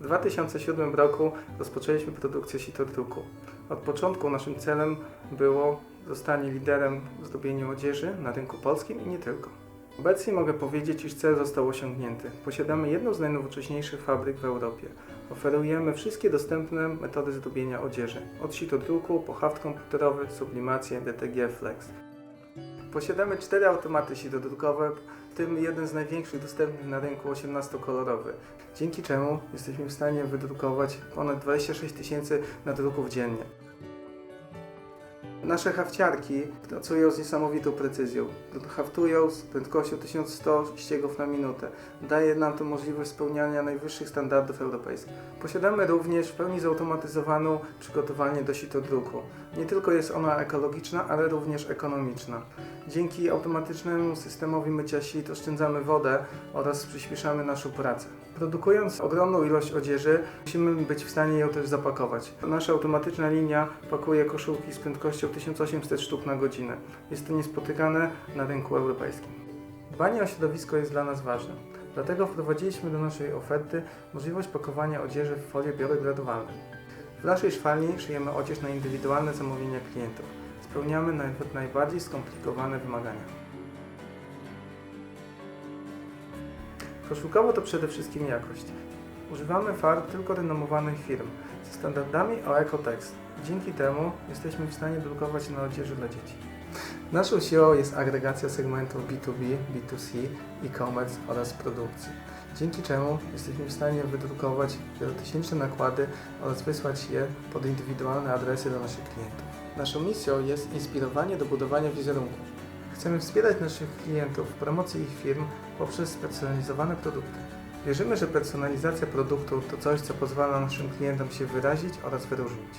W 2007 roku rozpoczęliśmy produkcję sitodruku. Od początku naszym celem było zostanie liderem w zdobieniu odzieży na rynku polskim i nie tylko. Obecnie mogę powiedzieć, iż cel został osiągnięty. Posiadamy jedną z najnowocześniejszych fabryk w Europie. Oferujemy wszystkie dostępne metody zdobienia odzieży, od sitodruku po haft komputerowy, sublimację, DTG Flex. Posiadamy cztery automaty sitodrukowe, w tym jeden z największych dostępnych na rynku 18-kolorowy, dzięki czemu jesteśmy w stanie wydrukować ponad 26 tysięcy nadruków dziennie. Nasze hafciarki pracują z niesamowitą precyzją. Haftują z prędkością 1100 ściegów na minutę. Daje nam to możliwość spełniania najwyższych standardów europejskich. Posiadamy również w pełni zautomatyzowaną przygotowalnię do sitodruku. Nie tylko jest ona ekologiczna, ale również ekonomiczna. Dzięki automatycznemu systemowi mycia sit oszczędzamy wodę oraz przyspieszamy naszą pracę. Produkując ogromną ilość odzieży, musimy być w stanie ją też zapakować. Nasza automatyczna linia pakuje koszulki z prędkością 1800 sztuk na godzinę. Jest to niespotykane na rynku europejskim. Dbanie o środowisko jest dla nas ważne. Dlatego wprowadziliśmy do naszej oferty możliwość pakowania odzieży w folie biodegradowane. W naszej szwalni szyjemy odzież na indywidualne zamówienia klientów. Spełniamy nawet najbardziej skomplikowane wymagania. Koszulkowo to przede wszystkim jakość. Używamy farb tylko renomowanych firm ze standardami o Ecotex. Dzięki temu jesteśmy w stanie drukować na odzieży dla dzieci. Naszą siłą jest agregacja segmentów B2B, B2C, e-commerce oraz produkcji. Dzięki czemu jesteśmy w stanie wydrukować wielotysięczne nakłady oraz wysłać je pod indywidualne adresy do naszych klientów. Naszą misją jest inspirowanie do budowania wizerunku. Chcemy wspierać naszych klientów w promocji ich firm poprzez spersonalizowane produkty. Wierzymy, że personalizacja produktu to coś, co pozwala naszym klientom się wyrazić oraz wyróżnić.